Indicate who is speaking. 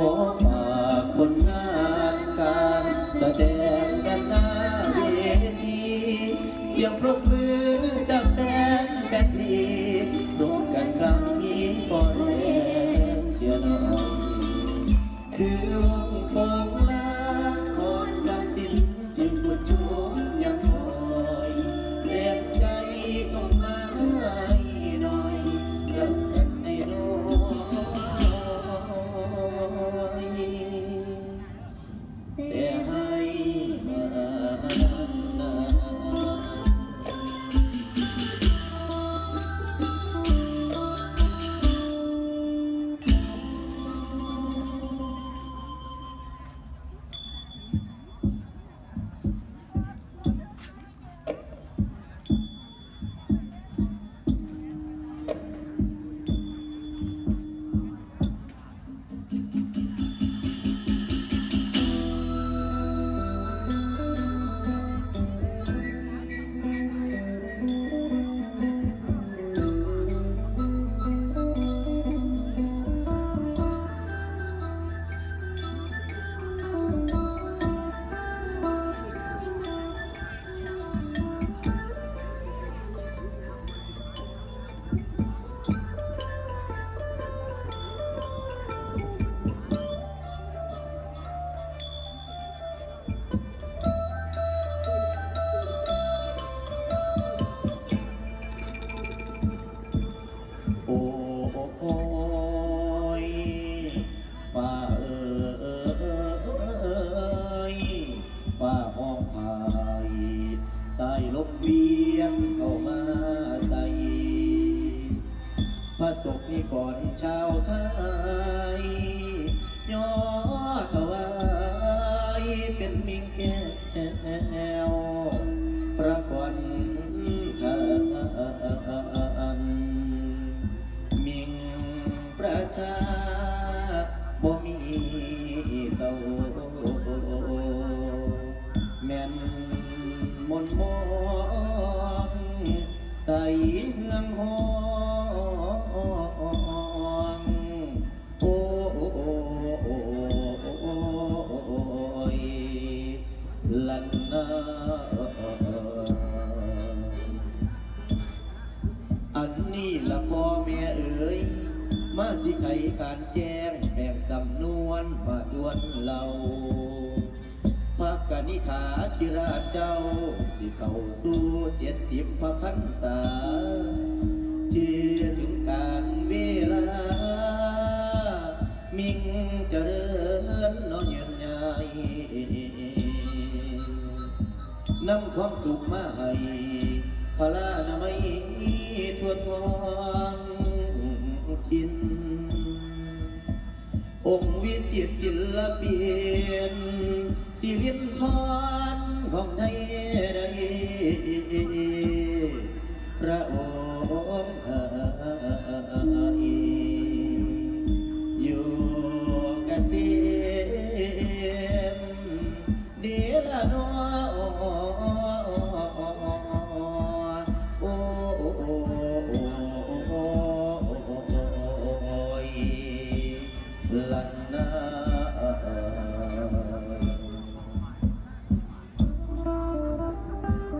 Speaker 1: อฝากผลงานการแสดงด้านหน้าเวทีเสียงปรบมือจากแฟนแฟนเพลง สายลมเวียนเข้ามาใส่พระศกนี่ก่อนชาวไทยย่อถวายเป็นมิงแก้วพระควันทานมิงประชาบ่มีเศร้าแม่น มนต์มองใส่เฮืองหองโอ้ยลันนาอันนี้ละพ่อแม่เอ๋ยมาสิไขขานแจ้งแบ่งสำนวนมาทวนเรา พักกนิฐาธิราชเจ้า สิเข้าสู่เจ็ดสิบพระพันษา ที่ถึงการเวลา มิ่งเจริญเนอเย็นใหญ่นำความสุขมาให้พลานามัยทั่วท้องทินองค์วิเศษศิลปิน สิรินทรของไทยใดพระองค์อยู่เกษมเดลานอโอ้ยลันนา